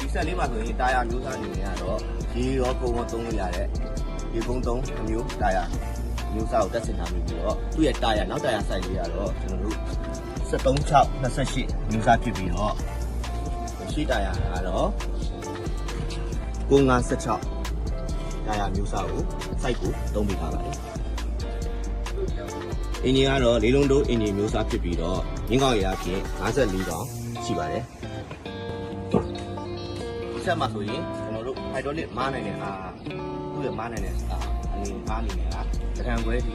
ဒီဆက်လေးမှာဆိုရင်တာယာမျိုးစားအနေနဲ့ကတော့ရေရောကုန်းရောသုံးလို့ရတဲ့ရေကုန်းသုံးအမျိုးတာယာမျိုးစားကိုတက်ဆင်ထားပြီးတော့သူ့ရဲ့တာယာနောက်တာယာ size လေးကတော့ကျွန်တော်တို့73 28မျိုးစားဖြစ်ပြီးတော့ရှိတာယာကတော့9516တာယာမျိုးစားကို size ကိုသုံးပေးထားပါတယ်အင်ဂျင်ကတော့လေးလုံးတိုးအင်ဂျင်မျိုးစားဖြစ်ပြီးတော့ရင်းကောင်းရအဖြစ်54တောင်ရှိပါတယ်ဒီ ဆက်မှာဆိုရင်ကျွန်တော်တို့ဟိုက်ဒရိုလစ်မားနိုင်တဲ့အားသူ့ရဲ့မားနိုင်တဲ့အားအနေအားအနေနဲ့ကတံခံခွဲဒီ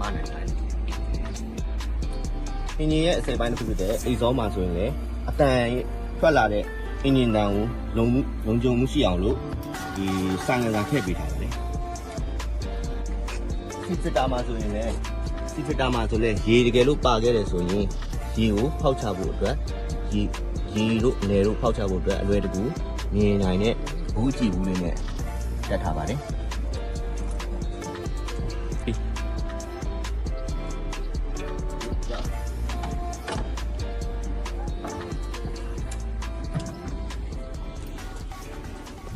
မားနိုင်တယ်။အင်ဂျင်ရဲ့အစိပ်ပိုင်းတစ်ခုဖြစ်တဲ့အိတ်ဇောမှာဆိုရင်လည်းအတန်ထွက်လာတဲ့အင်ဂျင်တန်ကိုလုံလုံခြုံမှုရှိအောင်လို့ဒီဆိုင်ငယ်ကထည့်ပေးထားတယ်။စီဖစ်တာမှာဆိုရင်လည်းစီဖစ်တာမှာဆိုလည်းရေတကယ်လို့ပါခဲ့တယ်ဆိုရင်ရေကိုဖောက်ချဖို့အတွက်ရေရေတို့နယ်တို့ဖောက်ချဖို့အတွက်အလွယ်တကူ မြင်နိုင်တဲ့ဘူးကြည့်ဘူးလေးနဲ့တက်ထားပါတယ်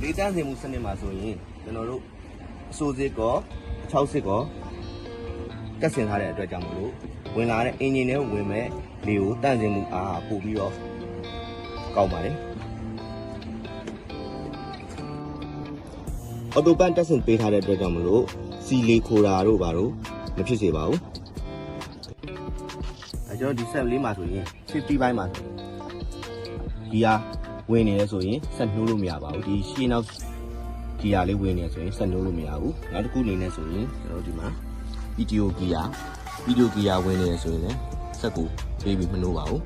လေးတန်းစင်မှုစနစ်မှာဆိုရင်ကျွန်တော်တို့အစိုးစစ်ကော6စစ်ကောတက်ဆင်ထားတဲ့အတွက်ကြောင့်မလို့ဝင်လာတဲ့အင်ဂျင်ထဲဝင်မဲ့လေကိုတန့်စင်မှုအားပို့ပြီးတော့ကောက်ပါတယ် အော်တိုပန်တက်ဆင်ပေးထားတဲ့အတွက်ကြောင့်မလို့စီလီခိုရာတို့ဘာလို့မဖြစ်စေပါဘူးအဲကျွန်တော်ဒီဆက်လေးမှာဆိုရင်50ဘိုင်းမှာဆိုရင်ဒီဟာဝင်နေလဲဆိုရင်ဆက်နှိုးလို့မရပါဘူးဒီရှင်းနောက်ဂီယာလေးဝင်နေဆိုရင်ဆက်နှိုးလို့မရဘူးနောက်တစ်ခုအနေနဲ့ဆိုရင်ကျွန်တော်ဒီမှာဗီဒီယိုဂီယာဗီဒီယိုဂီယာဝင်နေတယ်ဆိုရင်လည်းဆက်ကိုပေးပြီးမနှိုးပါဘူး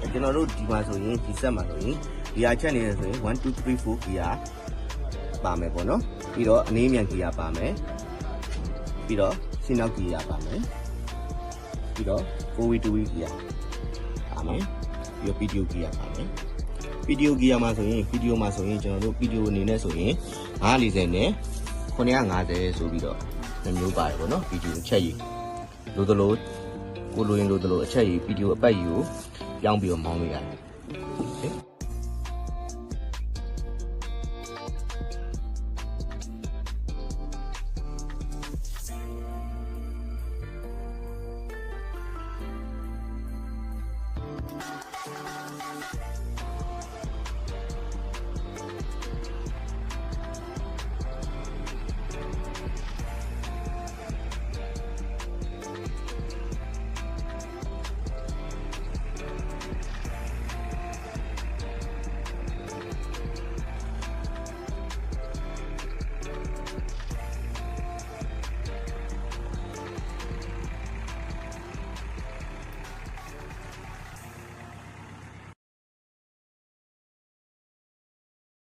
အဲကျွန်တော်တို့ဒီမှာဆိုရင်ဒီဆက်မှာဆိုရင်ဂီယာချက်နေတယ်ဆိုရင်1 2 3 4ဂီယာ ပါမယ်ပေါ့နော်ပြီးတော့အနည်းမြန်ဂီယာပါမယ်ပြီးတော့စင်းနောက်ဂီယာပါမယ်ပြီးတော့ 4w 2w ဂီယာပါမယ်ပြီးတော့ဗီဒီယိုဂီယာပါမယ်ဗီဒီယိုဂီယာမှာဆိုရင်ဗီဒီယိုမှာဆိုရင်ကျွန်တော်တို့ဗီဒီယိုအနေနဲ့ဆိုရင်940နဲ့950ဆိုပြီးတော့နှမျိုးပါတယ်ပေါ့နော်ဗီဒီယိုအချက်ရည်လိုသလိုကိုလိုရင်လိုသလိုအချက်ရည်ဗီဒီယိုအပတ်ရည်ကိုပြောင်းပြီးတော့မောင်းလို့ရတယ် Bye.